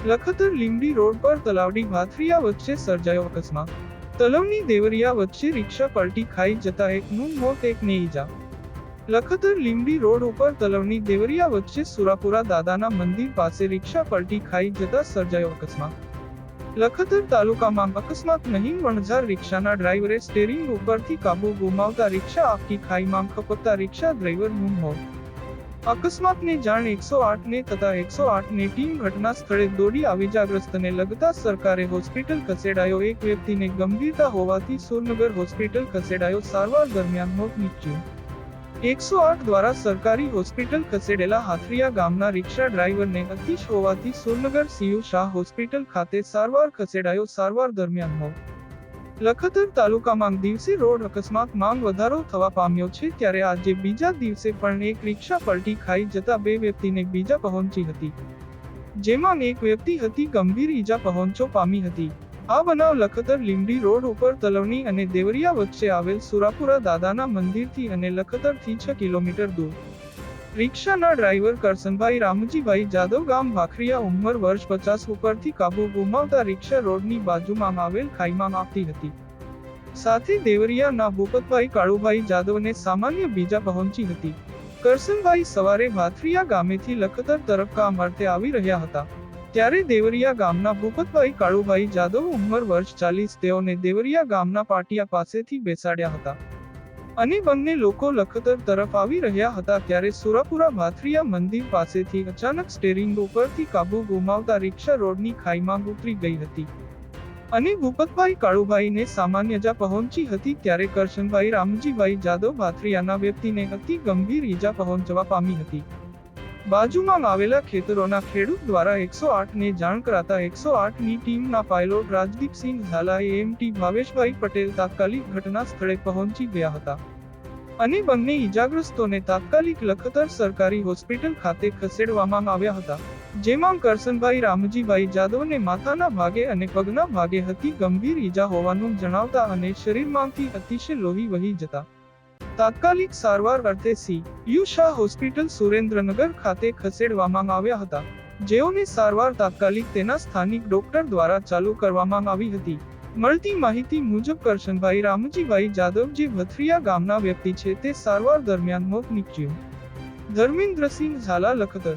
Lakhtar Limbdi road પર તલાવડી ભાથરિયા વચ્ચે સર્જાયો અકસ્માત. તલવની દેવરિયા વચ્ચે રિક્ષા પલટી ખાઈ જતા એકનું મોત એકને ઈજા લખતર લીંબડી રોડ ઉપર તલવની દેવરિયા વચ્ચે સુરાપુરા દાદાના મંદિર પાસે રિક્ષા પલટી ખાઈ જતા સર્જાયો અકસ્માત. લખતર તાલુકામાં અકસ્માત નહીં વણઝાર રિક્ષાના ડ્રાઈવરે સ્ટેરિંગ ઉપરથી કાબુ ગુમાવતા રિક્ષા આખી ખાઈમાં ખપકતા રિક્ષા ડ્રાઈવરનું મોત. અકસ્માતની જાણ એકસો આઠને તથા એકસો આઠની ટીમ ઘટના સ્થળે દોડી આવી. જાગ્રસ્તને લગતા સરકારે હોસ્પિટલ ખસેડાયો. એક વ્યક્તિને ગંભીરતા હોવાથી સુરનગર હોસ્પિટલ ખસેડાયો. સારવાર દરમિયાન મોત નીપજ્યું. એકસો આઠ દ્વારા સરકારી હોસ્પિટલ ખસેડેલા હાથરિયા ગામના રિક્ષા ડ્રાઈવરને અતિશ હોવાથી સુરનગર સીયુ શાહ હોસ્પિટલ ખાતે સારવાર ખસેડાયો. સારવાર દરમિયાન મોત લખતર તાલુકામાં દિવસે રોડ અકસ્માત માંગ વધારો થવા પામ્યો છે ત્યારે આજે બીજા દિવસે પણ એક રિક્ષા પલટી ખાઈ જતા બે વ્યક્તિને બીજા પહોંચી હતી. જેમાં એક વ્યક્તિ હતી ગંભીર ઈજા પહોંચો પામી હતી. આ બનાવ લખતર લીંબડી રોડ ઉપર તલવણી અને દેવરિયા વચ્ચે આવેલ સુરાપુરા દાદાના મંદિરથી અને લખતરથી છ કિલોમીટર દૂર. રિક્ષાના ડ્રાઈવર કરસનભાઈ રામજીભાઈ જાદવ ગામ ભાખરિયા ઉંમર વર્ષ પચાસ ઉપરથી કાબુ ગુમાવતા રિક્ષા રોડની બાજુમાં આવેલ ખાઈમાં આપતી હતી. સાથે દેવરિયાના ભૂપતભાઈ કાળુભાઈ જાદવને સામાન્ય બીજા પહોંચી હતી. કરસનભાઈ સવારે ભાથરિયા ગામેથી લખતર તરફ કામ અર્થે આવી રહ્યા હતા. ત્યારે દેવરિયા ગામના ભૂપતભાઈ કાળુભાઈ જાદવ ઉંમર વર્ષ ચાલીસ તેઓને દેવરિયા ગામના પાટિયા પાસેથી બેસાડ્યા હતા. અને બંને લોકો લખતર તરફ આવી રહ્યા હતા ત્યારે સુરાપુરા ભાથરિયા મંદિર પાસેથી અચાનક સ્ટેરિંગ ઉપરથી કાબુ ગુમાવતા રિક્ષા રોડની ખાઈમાં ઉતરી ગઈ હતી. અને ભૂપતભાઈ કાળુભાઈને સામાન્ય જા પહોંચી હતી ત્યારે કરશનભાઈ રામજીભાઈ જાદવ ભાથરિયાના વ્યક્તિને અતિ ગંભીર ઈજા પહોંચવા પામી હતી. બાજુમાં આવેલા ખેતરોના ખેડૂત દ્વારા એકસો આઠને જાણ કરાતા એકસો આઠની ટીમના પાયલોટ રાજદીપસિંહ ઝાલાએ એમટી ભાવેશભાઈ પટેલ તાત્કાલિક ઘટના સ્થળે પહોંચી ગયા હતા. અને બંને ઈજાગ્રસ્તોને તાત્કાલિક લખતર સરકારી હોસ્પિટલ ખાતે ખસેડવામાં આવ્યા હતા, જેમાં કરસનભાઈ રામજીભાઈ જાદવને માથાના ભાગે અને પગના ભાગે હતી ગંભીર ઈજા હોવાનું જણાવતા અને શરીરમાંથી અતિશય લોહી વહી જતા તાત્કાલિક સારવાર અર્થે C. U. Shah hospital Surendranagar ખાતે ખસેડવામાં આવ્યા હતા. જેઓની સારવાર તાત્કાલિક તેના સ્થાનિક ડોક્ટર દ્વારા ચાલુ કરવામાં આવી હતી. મળતી માહિતી મુજબ કરશનભાઈ રામજીભાઈ જાદવ જે ભથરિયા ગામના વ્યક્તિ છે તે સારવાર દરમિયાન મોત નીપજ્યું. ધર્મેન્દ્રસિંહ ઝાલા લખતર.